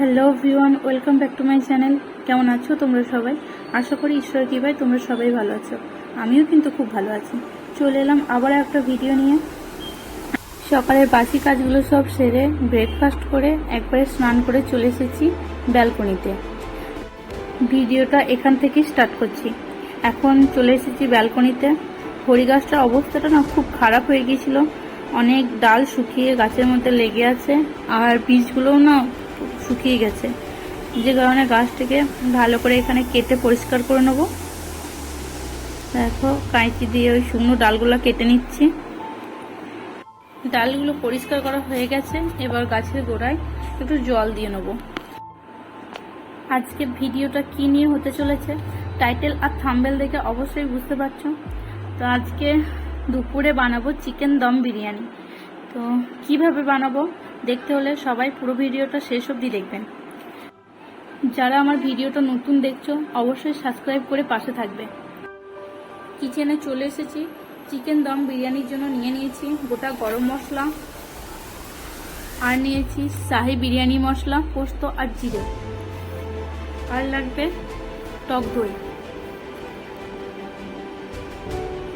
Hello V1 welcome back to my channel. কেমন আছো তোমরা সবাই? আশা করি ঈশ্বর কৃপায় তোমরা সবাই ভালো আছো। আমিও কিন্তু খুব ভালো আছি। চলে এলাম আবার একটা ভিডিও নিয়ে। সকালের বাসি কাজগুলো সব সেরে ব্রেকফাস্ট করে একবারে স্নান করে চলে এসেছি ব্যালকনিতে। ভিডিওটা এখান থেকে স্টার্ট করছি। এখন চলে এসেছি ব্যালকনিতে। হরি গাছটার অবস্থাটা না খুব খারাপ হয়ে গিয়েছিল। অনেক ডাল শুকিয়ে গাছের মধ্যে লেগে আছে। আর বীজগুলোও না শুকিয়ে গেছে। যে কারণে গাছটিকে ভালো করে এখানে কেটে পরিষ্কার করে নেব। দেখো কাঁচি দিয়ে ওই শুকনো ডালগুলো কেটে নিচ্ছি। ডালগুলো পরিষ্কার করা হয়ে গেছে। এবার গাছের গোড়ায় একটু জল দিয়ে নেব। আজকে ভিডিওটা কি নিয়ে হতে চলেছে? টাইটেল আর থাম্বেল দেখে অবশ্যই বুঝতে পারছ। তো আজকে দুপুরে বানাবো চিকেন দম বিরিয়ানি। তো কীভাবে বানাবো? দেখতে হলে সবাই পুরো ভিডিওটা শেষ অবধি দেখবেন। যারা আমার ভিডিওটা নতুন দেখছ, অবশ্যই সাবস্ক্রাইব করে পাশে থাকবে। কিচেনে চলে এসেছি। চিকেন দম বিরিয়ানির জন্য নিয়ে নিয়েছি গোটা গরম মশলা আর নিয়েছি শাহি বিরিয়ানি মশলা, পোস্ত আর জিরে। আর লাগবে টক দই।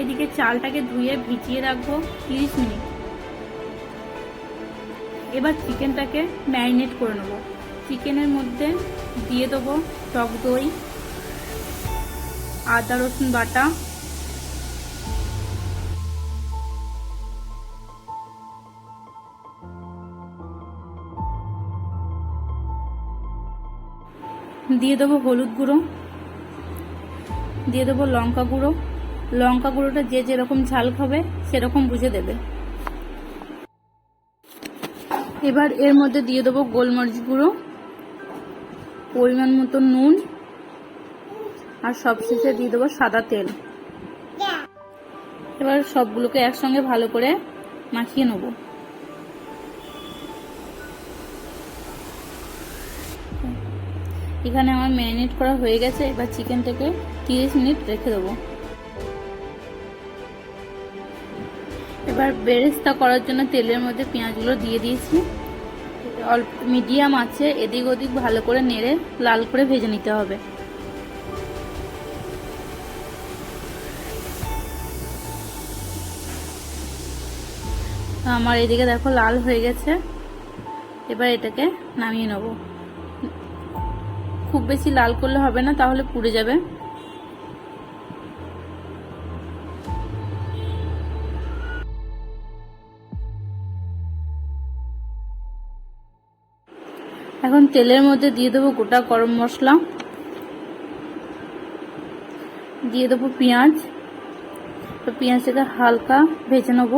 এদিকে চালটাকে ধুয়ে ভিজিয়ে রাখব তিরিশ মিনিট। এবার চিকেনটাকে ম্যারিনেট করে নেব। চিকেনের মধ্যে দিয়ে দেবো টক দই, আদা রসুন বাটা। দিয়ে দেবো হলুদ গুঁড়ো। দিয়ে দেবো লঙ্কা গুঁড়ো। লঙ্কা গুঁড়োটা যে যেরকম ঝাল খাবে সেরকম বুঝে দেবে। এবার এর মধ্যে দিয়ে দেবো গোলমরিচ গুঁড়ো, পরিমাণ মতো নুন, আর সবশেষে দিয়ে দেবো সাদা তেল। এবার সবগুলোকে একসঙ্গে ভালো করে মাখিয়ে নেব। এখানে আমার ম্যারিনেট করা হয়ে গেছে, এবার চিকেনটাকে তিরিশ মিনিট রেখে দেবো। এবার বেরেস্তা করার জন্য তেলের মধ্যে পেঁয়াজগুলো দিয়ে দিয়েছি। অল্প মিডিয়াম আছে, এদিক ওদিক ভালো করে নেড়ে লাল করে ভেজে নিতে হবে। আমার এদিকে দেখো লাল হয়ে গেছে। এবার এটাকে নামিয়ে নেব। খুব বেশি লাল করলে হবে না, তাহলে পুড়ে যাবে। এখন তেলের মধ্যে দিয়ে দেবো গোটা গরম মশলা। দিয়ে দেবো পেঁয়াজ। তো পেঁয়াজটাকে হালকা ভেজে নেব।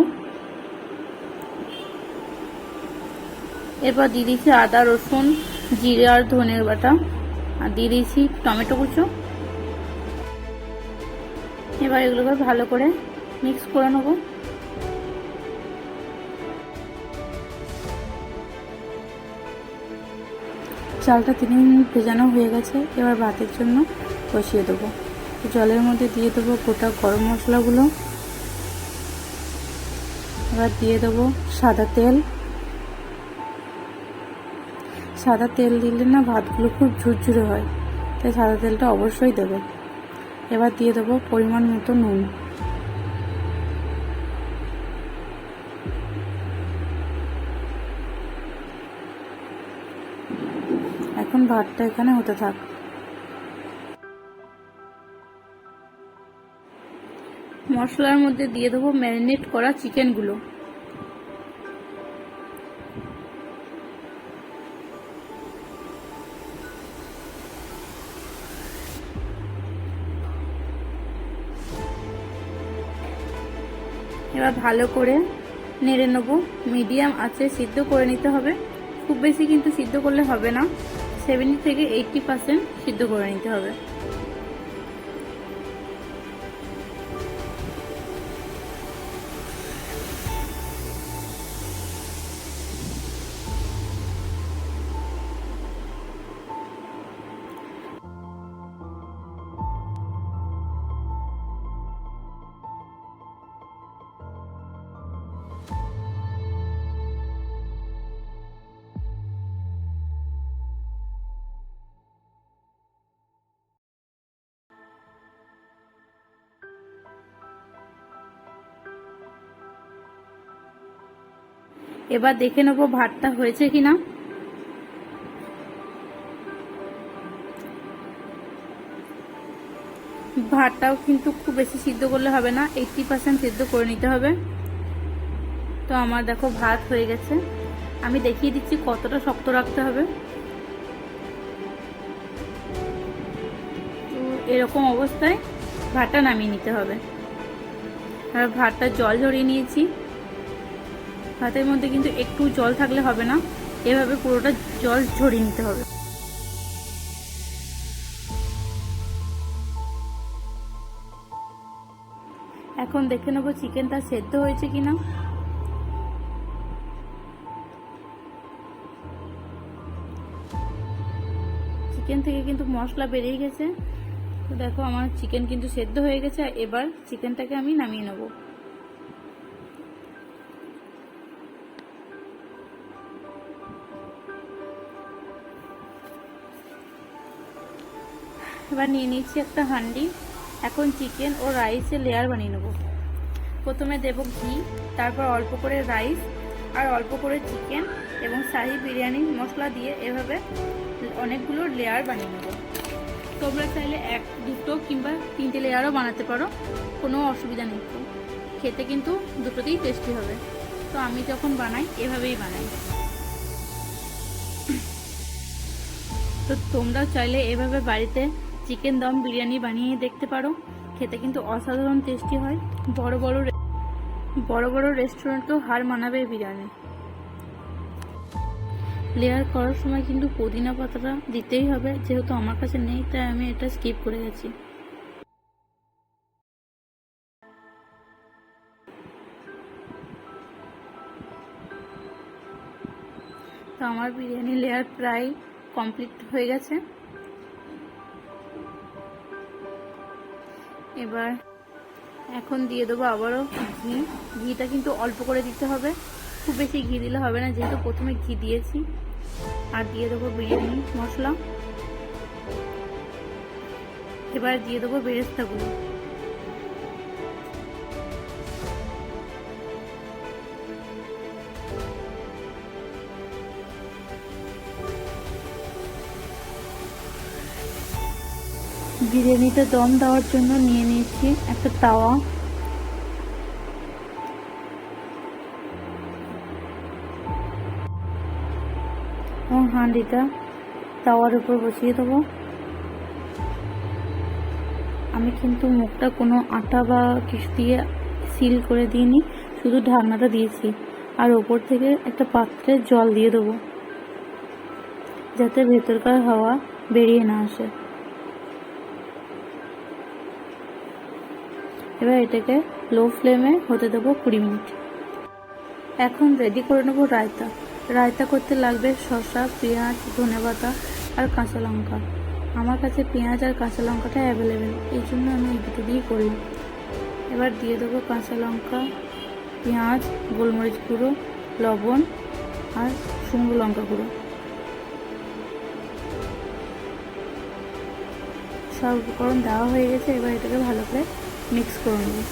এরপর দিয়ে দিচ্ছি আদা, রসুন, জিরে আর ধনের বাটা। আর দিয়ে দিয়েছি টমেটো কুচো। এবার এগুলোকে ভালো করে মিক্স করে নেব। চালটা তিন মিনিট ভেজানো হয়ে গেছে, এবার ভাতের জন্য বসিয়ে দেবো। জলের মধ্যে দিয়ে দেবো গোটা গরম মশলাগুলো। এবার দিয়ে দেবো সাদা তেল। সাদা তেল দিলে না ভাতগুলো খুব ঝুরঝুরে হয়, তাই সাদা তেলটা অবশ্যই দেবে। এবার দিয়ে দেবো পরিমাণ মতো নুন এখন ভাতটা এখানে হতে থাক। মশলার মধ্যে দিয়ে দেবো ম্যারিনেট করা চিকেনগুলো। এবার ভালো করে নেড়ে নেব। মিডিয়াম আছে, সিদ্ধ করে নিতে হবে। খুব বেশি কিন্তু সিদ্ধ করলে হবে না। সেভেন্টি থেকে এইটটি পার্সেন্ট সিদ্ধ করে নিতে হবে। এবার দেখে নেব ভাতটা হয়েছে কিনা। ভাতটাও কিন্তু খুব বেশি সিদ্ধ করলে হবে না এইটটি পার্সেন্ট সিদ্ধ করে নিতে হবে। তো আমার দেখো ভাত হয়ে গেছে। আমি দেখিয়ে দিচ্ছি কতটা শক্ত রাখতে হবে। তো এরকম অবস্থায় ভাতটা নামিয়ে নিতে হবে। আর ভাতটা জল ঝরিয়ে নিয়েছি। ভাতের মধ্যে কিন্তু একটু জল থাকলে হবে না। এভাবে পুরোটা জল ঝরিয়ে নিতে হবে। এখন দেখে নেব চিকেনটা সেদ্ধ হয়েছে কিনা। চিকেন থেকে কিন্তু মশলা বেরিয়ে গেছে। তো দেখো আমার চিকেন কিন্তু সেদ্ধ হয়ে গেছে। এবার চিকেনটাকে আমি নামিয়ে নেব। এবার নিয়ে নিচ্ছি একটা হান্ডি। এখন চিকেন ও রাইসের লেয়ার বানিয়ে নেব। প্রথমে দেব ঘি, তারপর অল্প করে রাইস আর অল্প করে চিকেন এবং শাহি বিরিয়ানি মশলা দিয়ে এভাবে অনেকগুলো লেয়ার বানিয়ে নেব। তোমরা চাইলে এক, দুটো কিংবা তিনটে লেয়ারও বানাতে পারো, কোনো অসুবিধা নেই। তো খেতে কিন্তু দুটোতেই টেস্টি হবে। তো আমি যখন বানাই, এভাবেই বানাই। তো তোমরাও চাইলে এভাবে বাড়িতে চিকেন দম বিরিয়ানি বানিয়ে দেখতে পারো। খেতে কিন্তু অসাধারণ টেস্টি হয়। বড় বড় বড় বড় রেস্টুরেন্টকেও হার মানাবে বিরিয়ানি। লেয়ার করার সময় কিন্তু পুদিনা পাতাটা দিতেই হবে, যেহেতু আমার কাছে নেই, তাই আমি এটা স্কিপ করে গেছি তো আমার বিরিয়ানি লেয়ার প্রায় কমপ্লিট হয়ে গেছে। এবার এখন দিয়ে দেবো আবারও ঘি। ঘিটা কিন্তু অল্প করে দিতে হবে। খুব বেশি ঘি দিলে হবে না, যেহেতু প্রথমে ঘি দিয়েছি। আর দিয়ে দেবো বিরিয়ানি, মশলা। এবার দিয়ে দেবো বেরেস্তাগুলো। বিরিয়ানিতে দম দেওয়ার জন্য নিয়ে নিয়েছি, একটা তাওয়া। এবং হাঁডিটা তাওয়ার উপর বসিয়ে দেবো। আমি কিন্তু মুখটা কোনো আটা বা কিছু দিয়ে সিল করে দিইনি, শুধু ঢাকনাটা দিয়েছি। আর ওপর থেকে একটা পাত্রে জল দিয়ে দেবো, যাতে ভেতরকার হাওয়া বেরিয়ে না আসে। এবার এটাকে লো ফ্লেমে হতে দেবো কুড়ি মিনিট। এখন রেডি করে নেব রায়তা। রায়তা করতে লাগবে শসা, পেঁয়াজ, ধনেপাতা আর কাঁচা লঙ্কা। আমার কাছে পেঁয়াজ আর কাঁচা লঙ্কাটা অ্যাভেলেবেল এই জন্য আমি এই দুটো দিয়েই করলাম এবার দিয়ে দেবো কাঁচা লঙ্কা, পেঁয়াজ, গোলমরিচ গুঁড়ো, লবণ আর শুকনো লঙ্কা গুঁড়ো। সব উপকরণ দেওয়া হয়ে গেছে, এবার এটাকে ভালো করে মিক্স করে নেব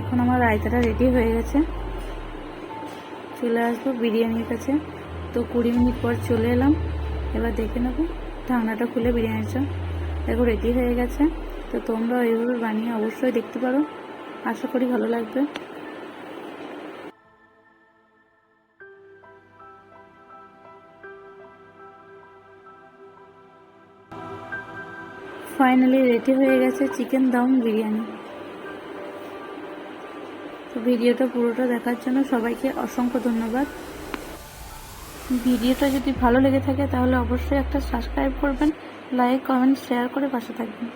এখন আমার রায়তাটা রেডি হয়ে গেছে। চলে আসব বিরিয়ানির কাছে। তো কুড়ি মিনিট পর চলে এলাম। এবার দেখে নেব। ঢাকনাটা খুলে বিরিয়ানিটা দেখো রেডি হয়ে গেছে। তো তোমরা এইভাবে বানিয়ে অবশ্যই দেখতে পারো। আশা করি ভালো লাগবে। ফাইনালি রেডি হয়ে গেছে চিকেন দম বিরিয়ানি তো ভিডিওটা পুরোটা দেখার জন্য সবাইকে অসংখ্য ধন্যবাদ। ভিডিওটা যদি ভালো লেগে থাকে তাহলে অবশ্যই একটা সাবস্ক্রাইব করবেন লাইক কমেন্ট শেয়ার করে পাশে থাকবেন।